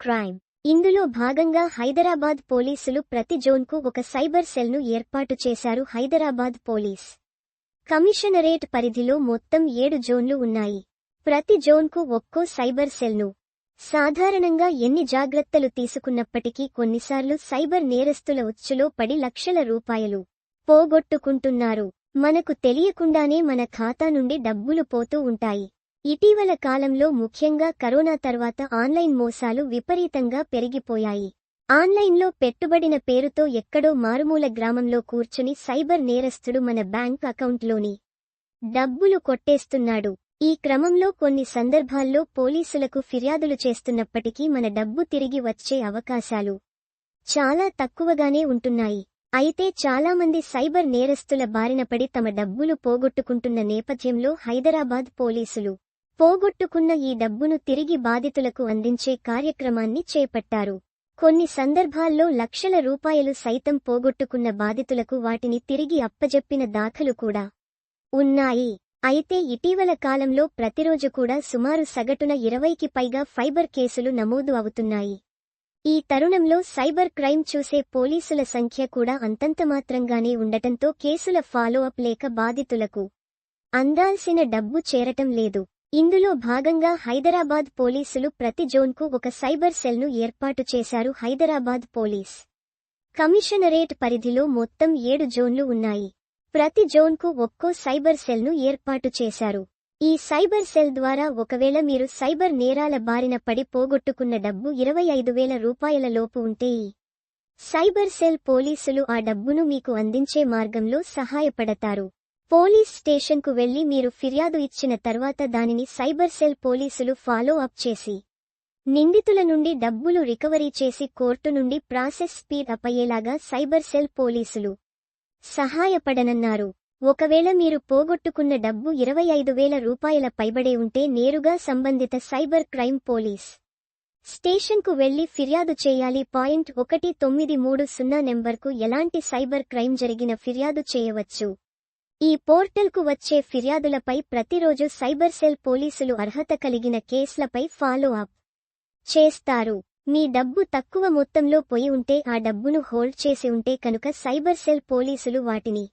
Crime. ఇందులో భాగంగా హైదరాబాద్ పోలీసులు ప్రతి జోన్కు ఒక సైబర్ సెల్ను ఏర్పాటు చేశారు హైదరాబాద్ పోలీస్. కమిషనరేట్ పరిధిలో మొత్తం ఏడు జోన్లు ఉన్నాయి. ప్రతి జోన్కు ఒక్కో సైబర్ సెల్ను. సాధారణంగా ఎన్ని జాగ్రత్తలు తీసుకున్నప్పటికీ కొన్నిసార్లు సైబర్ నేరస్తుల ఉచ్చులో పడి లక్షల రూపాయలు పోగొట్టుకుంటున్నారు. మనకు తెలియకుండానే మన ఖాతా నుండి డబ్బులు పోతూ ఉంటాయి. ఇటీవల కాలంలో ముఖ్యంగా కరోనా తర్వాత ఆన్లైన్ మోసాలు విపరీతంగా పెరిగిపోయాయి. ఆన్లైన్లో పెట్టుబడిన పేరుతో ఎక్కడో మారుమూల గ్రామంలో కూర్చుని సైబర్ నేరస్తుడు మన బ్యాంక్ అకౌంట్లోని డబ్బులు కొట్టేస్తున్నాడు. ఈ క్రమంలో కొన్ని సందర్భాల్లో పోలీసులకు ఫిర్యాదులు చేస్తున్నప్పటికీ మన డబ్బు తిరిగి వచ్చే అవకాశాలు చాలా తక్కువగానే ఉంటున్నాయి. అయితే చాలామంది సైబర్ నేరస్తుల బారినపడి తమ డబ్బులు పోగొట్టుకుంటున్న నేపథ్యంలో హైదరాబాద్ పోలీసులు పోగొట్టుకున్న ఈ డబ్బును తిరిగి బాధితులకు అందించే కార్యక్రమాన్ని చేపట్టారు. కొన్ని సందర్భాల్లో లక్షల రూపాయలు సైతం పోగొట్టుకున్న బాధితులకు వాటిని తిరిగి అప్పజెప్పిన దాఖలు కూడా ఉన్నాయి. అయితే ఇటీవల కాలంలో ప్రతిరోజు కూడా సుమారు సగటున ఇరవైకి పైగా ఫైబర్ కేసులు నమోదు అవుతున్నాయి. ఈ తరుణంలో సైబర్ క్రైమ్ చూసే పోలీసుల సంఖ్య కూడా అంతంతమాత్రంగానే ఉండటంతో కేసుల ఫాలో అప్ లేక బాధితులకు అందాల్సిన డబ్బు చేరటం లేదు. ఇందులో భాగంగా హైదరాబాద్ పోలీసులు ప్రతి జోన్కు ఒక సైబర్ సెల్ను ఏర్పాటు చేశారు హైదరాబాద్ పోలీస్. కమిషనరేట్ పరిధిలో మొత్తం ఏడు జోన్లు ఉన్నాయి. ప్రతి జోన్కు ఒక్కో సైబర్ సెల్ను ఏర్పాటు చేశారు. ఈ సైబర్ సెల్ ద్వారా ఒకవేళ మీరు సైబర్ నేరాల బారిన పడి పోగొట్టుకున్న డబ్బు ఇరవై ఐదు వేల రూపాయల లోపు ఉంటే ఈ సైబర్ సెల్ పోలీసులు ఆ డబ్బును మీకు అందించే మార్గంలో సహాయపడతారు. పోలీస్ స్టేషన్కు వెళ్ళి మీరు ఫిర్యాదు ఇచ్చిన తర్వాత దానిని సైబర్ సెల్ పోలీసులు ఫాలో అప్ చేసి నిందితుల నుండి డబ్బులు రికవరీ చేసి కోర్టు నుండి ప్రాసెస్ స్పీడ్ అప్ అయ్యేలాగా సైబర్ సెల్ పోలీసులు సహాయపడనన్నారు. ఒకవేళ మీరు పోగొట్టుకున్న డబ్బు ఇరవై ఐదు వేల రూపాయల పైబడే ఉంటే నేరుగా సంబంధిత సైబర్ క్రైమ్ పోలీస్ స్టేషన్కు వెళ్ళి ఫిర్యాదు చేయాలి. పాయింట్ ఒకటి తొమ్మిది మూడు సున్నా నెంబర్కు ఎలాంటి సైబర్ క్రైమ్ జరిగిన ఫిర్యాదు చేయవచ్చు. ఈ పోర్టల్కు వచ్చే ఫిర్యాదులపై ప్రతిరోజు సైబర్ సెల్ పోలీసులు అర్హత కలిగిన కేసులపై ఫాలో అప్ చేస్తారు. మీ డబ్బు తక్కువ మొత్తంలో పోయి ఉంటే ఆ డబ్బును హోల్డ్ చేసి ఉంటే కనుక సైబర్ సెల్ పోలీసులు వాటిని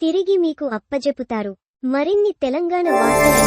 తిరిగి మీకు అప్పజెపుతారు. మరిన్ని తెలంగాణ వార్తలు